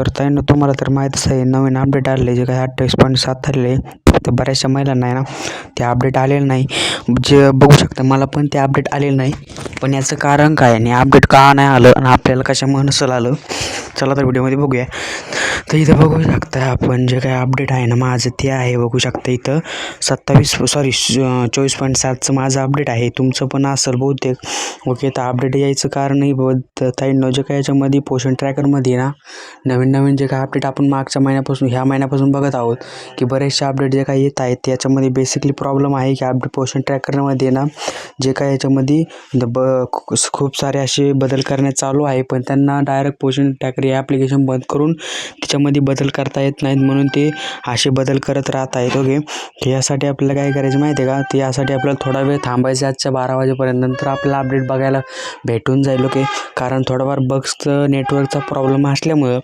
तर ताईंनो तुम्हाला तर माहीतच आहे नवीन अपडेट आलेले जे काही अठ्ठावीस पॉईंट सात आलेले तर बऱ्याचशा महिलांना आहे ना ते अपडेट आलेलं नाही. जे बघू शकता मला पण ते अपडेट आलेलं नाही. पण याचं कारण काय आणि अपडेट का नाही आलं? आणि आपल्याला कशा मनसल आलं? चला तर व्हिडिओमध्ये बघूया. तर इथं बघू शकता आपण जे काही अपडेट आहे ना माझं ते आहे बघू शकता इथं. सत्तावीस सॉरी चोवीस पॉईंट सातचं माझं अपडेट आहे. तुमचं पण असेल बहुतेक. ओके तर अपडेट यायचं कारणही ताईंनो जे काय याच्यामध्ये पोषण ट्रॅकरमध्ये ना नवीन नवीन जे काय अपडेट आपण मागच्या महिन्यापासून ह्या महिन्यापासून बघत आहोत की बरेचसे अपडेट जे काही येत आहेत त्याच्यामध्ये बेसिकली प्रॉब्लेम आहे की अपडेट पोषण ट्रॅकरमध्ये ना जे काय याच्यामध्ये ब खूप सारे असे बदल करण्यात चालू आहे. पण त्यांना डायरेक्ट पोषण ट्रॅकर हे ॲप्लिकेशन बंद करून त्याच्यामध्ये बदल करता येत नाहीत म्हणून ते असे बदल करत राहत आहेत ओके तर यासाठी आपल्याला काय करायचं माहिती आहे का? ते यासाठी आपल्याला थोडा वेळ थांबायचं आजच्या बारा वाजेपर्यंत. नंतर आपला अपडेट बघायला भेटून जाईल ओके कारण थोडाफार बग्सचं नेटवर्कचा प्रॉब्लेम असल्यामुळं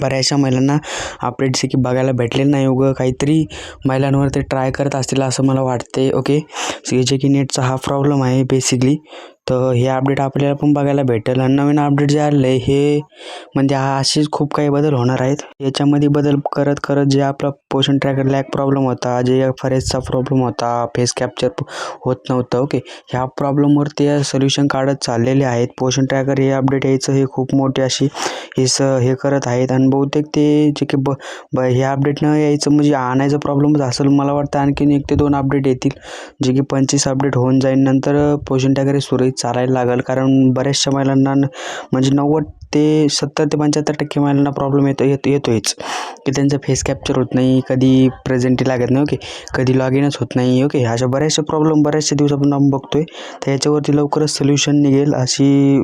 बऱ्याचशा महिलांना अपडेट की बघायला भेटलेलं नाही उगं. काहीतरी महिलांवर ते ट्राय करत असतील असं मला वाटते ओके जे की नेटचा हा प्रॉब्लेम आहे बेसिकली तर हे अपडेट आपल्याला पण बघायला भेटेल. आणि नवीन अपडेट जे आलेलं आहे हे म्हणजे हा असेच खूप काही बदल होणार आहेत. याच्यामध्ये बदल करत करत जे आपला पोषण ट्रॅकर लॅक प्रॉब्लेम होता जे फरेजचा प्रॉब्लेम होता फेस कॅप्चर होत नव्हतं ओके ह्या प्रॉब्लेमवर ते सोल्युशन काढत चाललेले आहेत. पोषण ट्रॅकर हे अपडेट यायचं हे खूप मोठी अशी हे स हे करत आहेत. आणि बहुतेक ते जे की ब ब हे अपडेट न यायचं म्हणजे आणायचं प्रॉब्लेमच असेल मला वाटतं आणखीन एक ते दोन अपडेट येतील. जे की पंचवीस अपडेट होऊन जाईल नंतर पोषण ट्रॅकर हे सुरळीत चालायला लागेल. कारण बऱ्याचशा महिलांना म्हणजे नव्वद ते सत्तर ते पंच्याहत्तर टक्के महिलांना प्रॉब्लेम येतो येतो येतोच की त्यांचं फेस कॅप्चर होत नाही कधी प्रेझेंटी लागत नाही ओके. कधी लॉग इनच होत नाही ओके. अशा बऱ्याचशा प्रॉब्लेम बऱ्याचशा दिवसापासून आपण बघतो आहे तर याच्यावरती लवकरच सोल्युशन निघेल अशी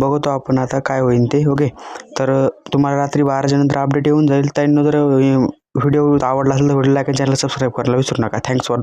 बघतो आपण आता काय होईल ते ओके. तर तुम्हाला रात्री बाराच्यानंतर अपडेट येऊन जाईल. त्यांना जर व्हिडिओ आवडला असेल तर व्हिडिओ लाईक चॅनल सबस्क्राईब करायला विसरू नका. Thanks for